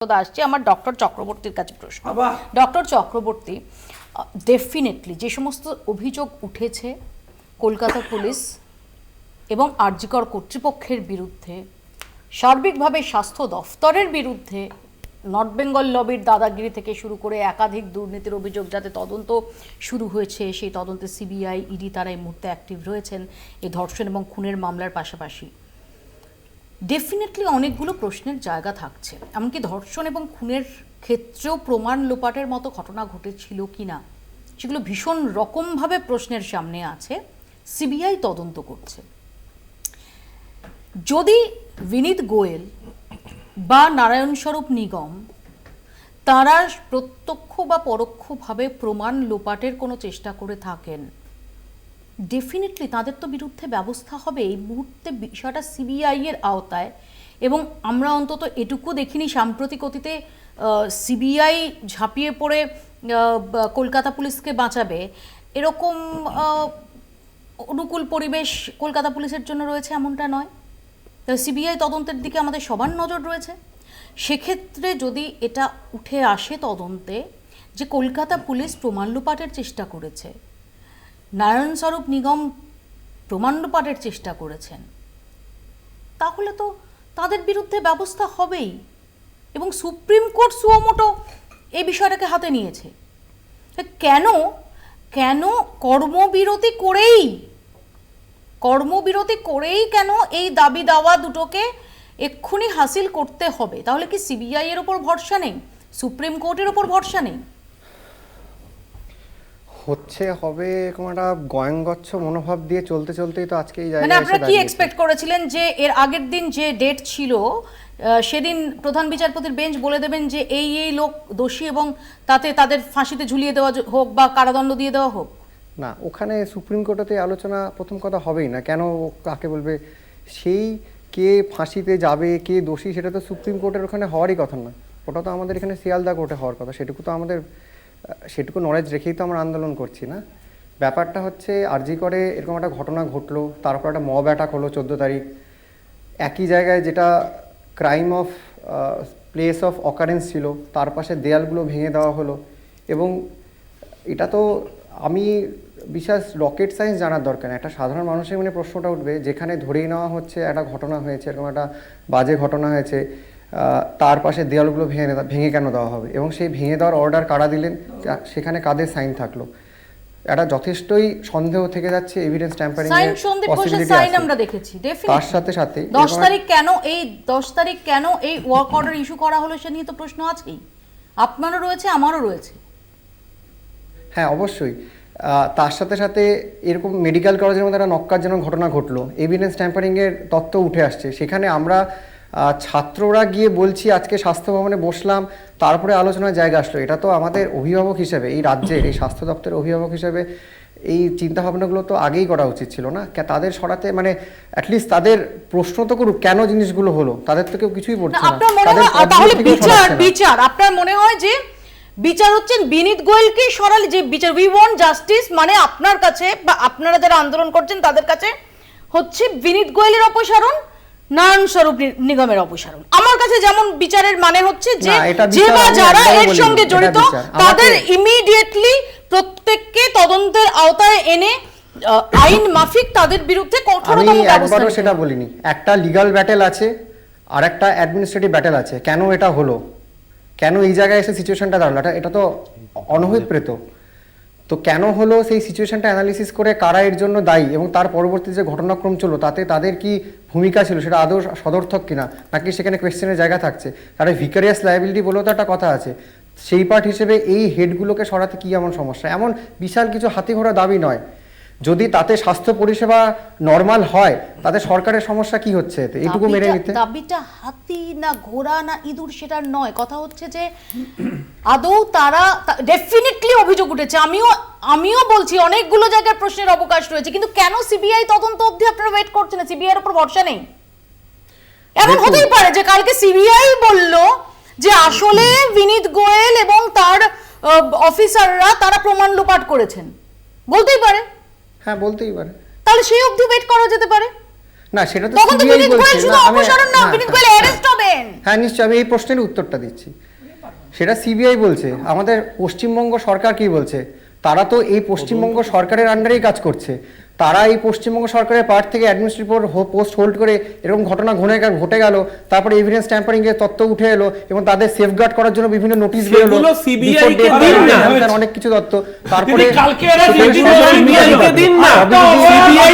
আসছে আমার ডক্টর চক্রবর্তীর কাছে প্রশ্ন। ডক্টর চক্রবর্তী ডেফিনেটলি যে সমস্ত অভিযোগ উঠেছে কলকাতা পুলিশ এবং আরজিকর কর্তৃপক্ষের বিরুদ্ধে সার্বিকভাবে স্বাস্থ্য দফতরের বিরুদ্ধে নর্থ বেঙ্গল লবির দাদাগিরি থেকে শুরু করে একাধিক দুর্নীতির অভিযোগ যাতে তদন্ত শুরু হয়েছে সেই তদন্তে সিবিআই ইডি তারা এই মুহূর্তে অ্যাক্টিভ রয়েছেন এই ধর্ষণ এবং খুনের মামলার পাশাপাশি। ডেফিনেটলি অনেকগুলো প্রশ্নের জায়গা থাকছে। এমনকি ধর্ষণ এবং খুনের ক্ষেত্রেও প্রমাণ লোপাটের মতো ঘটনা ঘটেছিল কি না সেগুলো ভীষণ রকমভাবে প্রশ্নের সামনে আছে। সিবিআই তদন্ত করছে। যদি বিনীত গোয়েল বা নারায়ণ স্বরূপ নিগম তারা প্রত্যক্ষ বা পরোক্ষভাবে প্রমাণ লোপাটের কোনো চেষ্টা করে থাকেন ডেফিনেটলি তাদের তো বিরুদ্ধে ব্যবস্থা হবে। এই মুহূর্তে বিষয়টা সিবিআই এর আওতায় এবং আমরা অন্তত এটুকু দেখিনি, সাম্প্রতিক অতীতে সিবিআই ঝাঁপিয়ে পড়ে কলকাতা পুলিশকে বাঁচাবে। এরকম অনুকূল পরিবেশ কলকাতা পুলিশের জন্য রয়েছে এমনটা নয়। সিবিআই তদন্তের দিকে আমাদের সবার নজর রয়েছে। সেক্ষেত্রে যদি এটা উঠে আসে তদন্তে, যে কলকাতা পুলিশ প্রমাণ লোপাটের চেষ্টা করেছে নারায়ণ স্বরূপ নিগম প্রমাণ্যপাঠের চেষ্টা করেছেন। তাহলে তো তাদের বিরুদ্ধে ব্যবস্থা হবেই। এবং সুপ্রিম কোর্ট সুমোটো এই বিষয়টাকে হাতে নিয়েছে। কেন? কেন কর্মবিরতি করেই? কর্মবিরতি করেই কেন এই দাবি দাওয়া দুটোকে এক্ষুনি হাসিল করতে হবে? তাহলে কি সিবিআই এর ওপর ভরসা নেই? সুপ্রিম কোর্টের ওপর ভরসা নেই? হচ্ছে হবে এরকম একটা গয়ঙ্গচ্ছ মনোভাব দিয়ে চলতে চলতেই তো আজকে এই মানে জায়গায় আপনারা কি এক্সপেক্ট করেছিলেন যে এর আগের দিন যে ডেট ছিল সেদিন প্রধান বিচারপতির বেঞ্চ বলে দেবেন যে এই এই লোক দোষী এবং তাতে তাদের ফাঁসিতে ঝুলিয়ে দেওয়া হোক বা কারাদণ্ড দিয়ে দেওয়া হোক? না ওখানে সুপ্রিম কোর্টেতে আলোচনা প্রথম কথা হবেই না। কেন কাকে বলবে? সেই কে ফাঁসিতে যাবে কে দোষী সেটা তো সুপ্রিম কোর্টের ওখানে হওয়ারই কথা না। ওটা তো আমাদের এখানে শিয়ালদা কোর্টে হওয়ার কথা। সেটুকু তো আমাদের সেটুকু নলেজ রেখেই তো আমরা আন্দোলন করছি না। ব্যাপারটা হচ্ছে আরজি করে এরকম একটা ঘটনা ঘটলো তারপর একটা মব অ্যাটাক হলো চোদ্দ তারিখ। একই জায়গায় যেটা crime of place of occurrence ছিল, তার পাশে দেয়ালগুলো ভেঙে দেওয়া হলো এবং এটা তো আমি বিশ্বাস রকেট সায়েন্স জানার দরকার। একটা সাধারণ মানুষের মনে প্রশ্নটা উঠবে, যেখানে ধরেই নেওয়া হচ্ছে একটা ঘটনা হয়েছে, এরকম একটা বাজে ঘটনা হয়েছে। তার পাশে দেয়ালগুলো ভেঙে ভেঙে কেন দেওয়া হবে? এবং সেই ভেঙে দেওয়ার অর্ডার কারা দিলেন? সেখানে কাদের সাইন থাকল? এটা যথেষ্টই সন্দেহ থেকে যাচ্ছে এভিডেন্স ট্যাম্পারিং সাইন এর পসিবিলিটি সাইন আমরা দেখেছি তার সাথে সাথে দশ এরকম তারিখ কেন এই দশ তারিখ কেন এই ওয়ার্ক অর্ডার ইস্যু করা হলো সে নিয়ে তো প্রশ্ন আছেই। আপনারও রয়েছে আমারও রয়েছে। হ্যাঁ অবশ্যই। তার সাথে সাথে এরকম মেডিকেল কলেজের মধ্যে একটা নক্কার নক্কারজনক ঘটনা ঘটলো। এভিডেন্স ট্যাম্পারিং এর তত্ত্ব উঠে আসছে। সেখানে আমরা ছাত্ররা গিয়ে বলছি আজকে স্বাস্থ্য ভবনে বসলাম। তারপরে আলোচনার জায়গা আসলো। এটা তো আমাদের অভিভাবক হিসেবে এই রাজ্যের এই স্বাস্থ্য দপ্তরের অভিভাবক হিসেবে এই চিন্তাভাবনাগুলো তো আগেই করা উচিত ছিল না? তাদের সরাতে মানে অ্যাটলিস্ট তাদের প্রশ্ন তো করুক কেন জিনিসগুলো হলো? তাদের তো কেউ কিছুই না মনে হয় তাহলে বিচার বিচার। আপনার মনে হয় যে বিচার হচ্ছেন বিনীত গোয়েলকে সরালে যে বিচার উই ওয়ান্ট জাস্টিস মানে আপনার কাছে বা আপনারা যারা আন্দোলন করছেন তাদের কাছে হচ্ছে বিনীত গোয়েলের অপসারণ? নারায়ণ স্বরূপ নিগমের অপসারণ। আমার কাছে যেমন বিচারের মানে হচ্ছে যে যে বা যারা এর সঙ্গে জড়িত তাদের ইমিডিয়েটলি প্রত্যেককে তদন্তের আওতায় এনে আইন মাফিক তাদের বিরুদ্ধে কঠোরতম ব্যবস্থা নিতে সেটা বলিনি। একটা লিগ্যাল ব্যাটেল আছে আর একটা অ্যাডমিনিস্ট্রেটিভ ব্যাটেল আছে। কেন এটা হলো? কেন এই জায়গায় এসে সিচুয়েশনটা দাঁড়াল? এটা এটা তো অনভিপ্রেত। তো কেন হলো সেই সিচুয়েশনটা অ্যানালিসিস করে কারা এর জন্য দায়ী? এবং তার পরবর্তী যে ঘটনাক্রম চলো তাতে তাদের কি ভূমিকা ছিল, সেটা আদৌ সদর্থক কিনা, নাকি সেখানে কোয়েশ্চেনের জায়গা থাকছে? তার ভিকারিয়াস লাইবিলিটি বলেও তো একটা কথা আছে। সেই পার্ট হিসেবে এই হেডগুলোকে সরাতে কি এমন সমস্যা? এমন বিশাল কিছু হাতি ঘোড়া দাবি নয়। যদি তাতে স্বাস্থ্য পরিষেবা নর্মাল হয় তাতে সরকারের সমস্যা কি হচ্ছে? এতে এইটুকু মেনে নিতে। দাবিটা হাতি না ঘোড়া না ইঁদুর সেটা নয়। কথা হচ্ছে যে আদৌ তারা ডেফিনেটলি অভিযোগ উঠেছে। আমিও আমিও বলছি অনেকগুলো জায়গায় প্রশ্নের অবকাশ রয়েছে। কিন্তু কেন সিবিআই তদন্ত অবধি আপনারা ওয়েট করছেন সিবিআই এর উপর ভরসা নেই। এমন হতেই পারে যে কালকে সিবিআই বলল যে আসলে বিনীত গোয়েল এবং তার অফিসাররা তারা প্রমাণ লোপাট করেছেন। বলতেই পারে। হ্যাঁ বলতেই পারে। তাহলে সেই অবধি ওয়েট করা যেতে পারে? না সেটা তো সিবিআই বলছে। না, আমি- অপসারণ না হ্যাঁ, বিনীত গোয়েল হ্যাঁ। অ্যারেস্ট হবেন। হ্যাঁ নিশ্চয়ই আমি এই প্রশ্নের উত্তরটা দিচ্ছি। সেটা সিবিআই বলছে। আমাদের পশ্চিমবঙ্গ সরকার কি বলছে? তারা তো এই পশ্চিমবঙ্গ সরকারের আন্ডারেই কাজ করছে তারা এই পশ্চিমবঙ্গ সরকারের পার্ট থেকে অ্যাডমিনিস্ট্রেটিভ পোস্ট হোল্ড করে এরকম ঘটনা ঘটে গেল ঘটে গেল তারপরে এভিডেন্স ট্যাম্পারিং এর তত্ত্ব উঠে এলো এবং তাদের সেফগার্ড করার জন্য বিভিন্ন নোটিশ বের হলো সিবিআই কে দিন না। অনেক কিছু তত্ত্ব তারপরে কালকে এরা CBI কে দিন না। CBI